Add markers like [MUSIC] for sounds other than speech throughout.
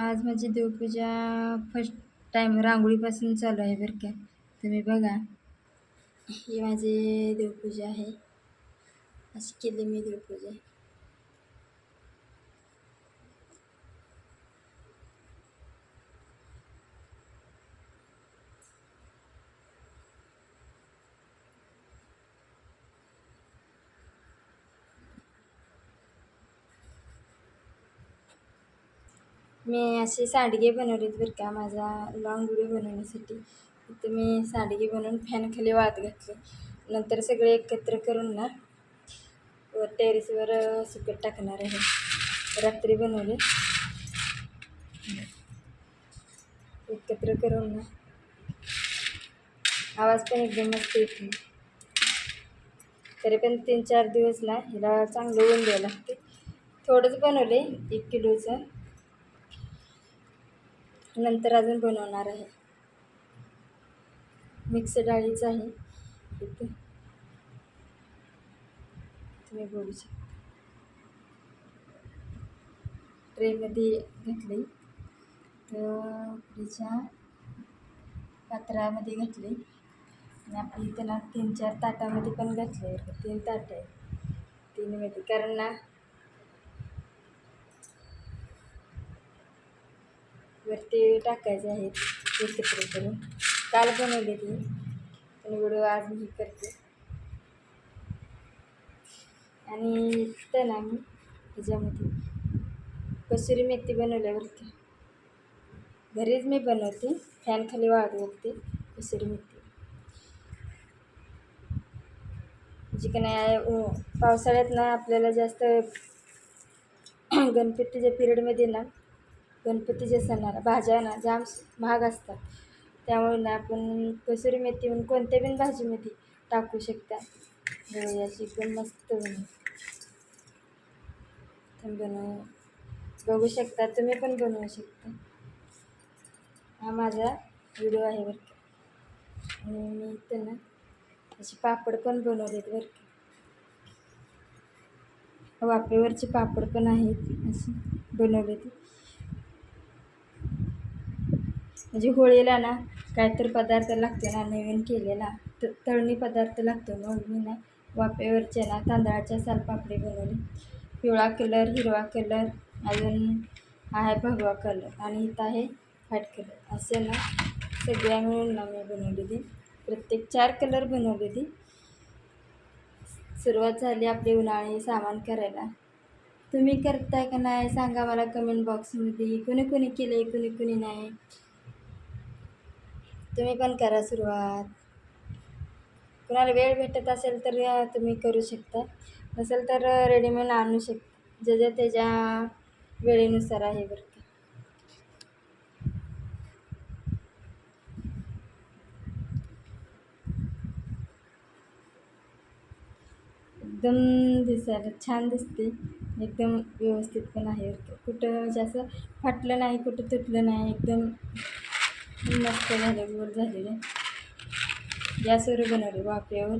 आज माझी देवपूजा फर्स्ट टाईम रांगोळीपासून चालू आहे बरं का. तुम्ही बघा. ही माझी देवपूजा आहे. अशी केली मी देवपूजा. मी अशी सांडगे बनवलीत बरं का माझा लॉंग व्हिडिओ बनवण्यासाठी. तर मी सांडगे बनवून फॅनखाली वाळत घातले. नंतर सगळे एकत्र करून ना वर टेरेसवर सुकत टाकणार आहे. रात्री बनवले. एकत्र करून ना आवाज पण एकदम मस्त येते तरी पण तीन चार दिवस ना हिला चांगलं ऊन द्यावं लागते थोडंच बनवले एक किलोचं. नंतर अजून बनवणार आहे. मिक्स डाळीचं आहे. इथे. तुम्ही बघू शकता. ट्रेमध्ये घातली. तर फ्रीजच्या पात्रामध्ये घातली. आणि आपली इथं तीन चार ताटामध्ये पण घातले. तीन ताट आहे तीनमध्ये कारण ना वरती टाकायचे आहेत एकत्र करून. काल बनवली ती पण व्हिडिओ आज मी करते. आणि त्याला मी ह्याच्यामध्ये कसुरी मेथी बनवल्यावरती घरीच मी बनवते फॅन खाली वाळत बघते कसुरी मेथी. म्हणजे जी का नाही पावसाळ्यात ना आपल्याला जास्त [CLEARS THROAT] गणपतीच्या पिरियडमध्ये ना गणपतीच्या सणाला भाज्या ना जाम महाग असतात. त्यामुळे ना आपण कसुरी मेथी म्हणून कोणत्या पण भाजीमध्ये टाकू शकता. बघा पण मस्त बनव बघू शकता तुम्ही पण बनवू शकता. हा माझा व्हिडिओ आहे बरं का. आणि मी इथं ना असे पापड पण बनवलेत बरं का. वाफेवरचे पापड पण आहेत असे बनवले ते म्हणजे होळीला ना काहीतरी पदार्थ लागतो ना नवीन केलेला. त तळणी पदार्थ लागतो मग मी ना वाफेवरचे ना तांदळाच्या सालपापडी बनवली. पिवळा कलर हिरवा कलर अजून आहे भगवा कलर आणि इथं आहे व्हाईट कलर. असे ना सगळ्या मिळून ना मी बनवलेली. प्रत्येक चार कलर बनवलेली. सुरुवात झाली आपली उन्हाळी सामान करायला. तुम्ही करताय का नाही सांगा मला कमेंट बॉक्समध्ये कोणी कोणी केले कोणी कोणी नाही. तुम्ही पण करा सुरुवात. कुणाला वेळ भेटत असेल तर तुम्ही करू शकता. नसेल तर रेडीमेड आणू शकता. ज्याच्या त्याच्या वेळेनुसार आहे बरं एकदम दिसायला छान दिसते. एकदम व्यवस्थित पण आहे कुठं म्हणजे असं फाटलं नाही कुठं तुटलं नाही एकदम मस्त झालं गोल झालेलं गॅसवर बनवले वाफ्यावर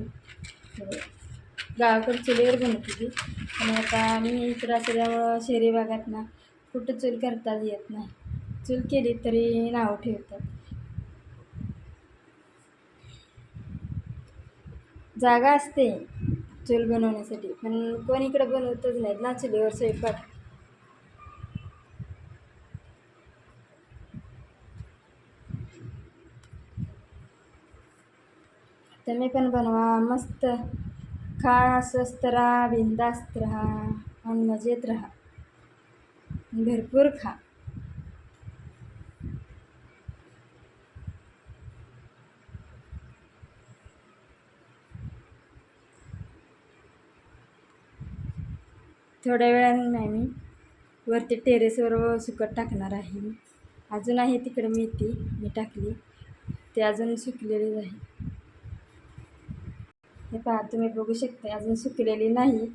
गावाकडे चुलीवर बनवत होती. आणि आता आम्ही इकडं असल्यामुळं शहरी भागात ना कुठं चूल करता येत नाही. चूल केली तरी नावं ठेवतात. जागा असते चूल बनवण्यासाठी पण कोण इकडं बनवतच नाहीत ना चुलीवर स्वयंपाक. तुम्ही पण बनवा. मस्त. खा स्वस्त राहा बिंदास्त राहा आणि मजेत राहा. भरपूर खा. थोड्या वेळाने नाही मी. वरती टेरेसवर सुकत टाकणार आहे मी. अजून आहे तिकडे मेथी मी टाकली. ते अजून सुकलेलीच आहे हे पहा तुम्ही बघू शकता अजून सुकलेली नाही.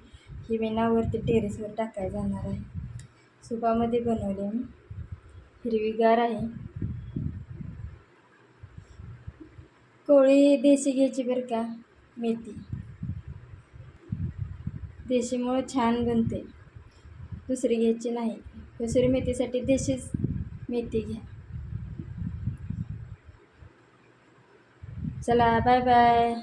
ही मी नावरती टेरेसवर टाकायला जाणार आहे. सुपामध्ये बनवले मी. हिरवीगार आहे. कोळी देशी घ्यायची बरं का? मेथी. देशीमुळं छान बनते. दुसरी घ्यायची नाही. दुसरी मेथीसाठी देशीच मेथी घ्या. चला बाय बाय.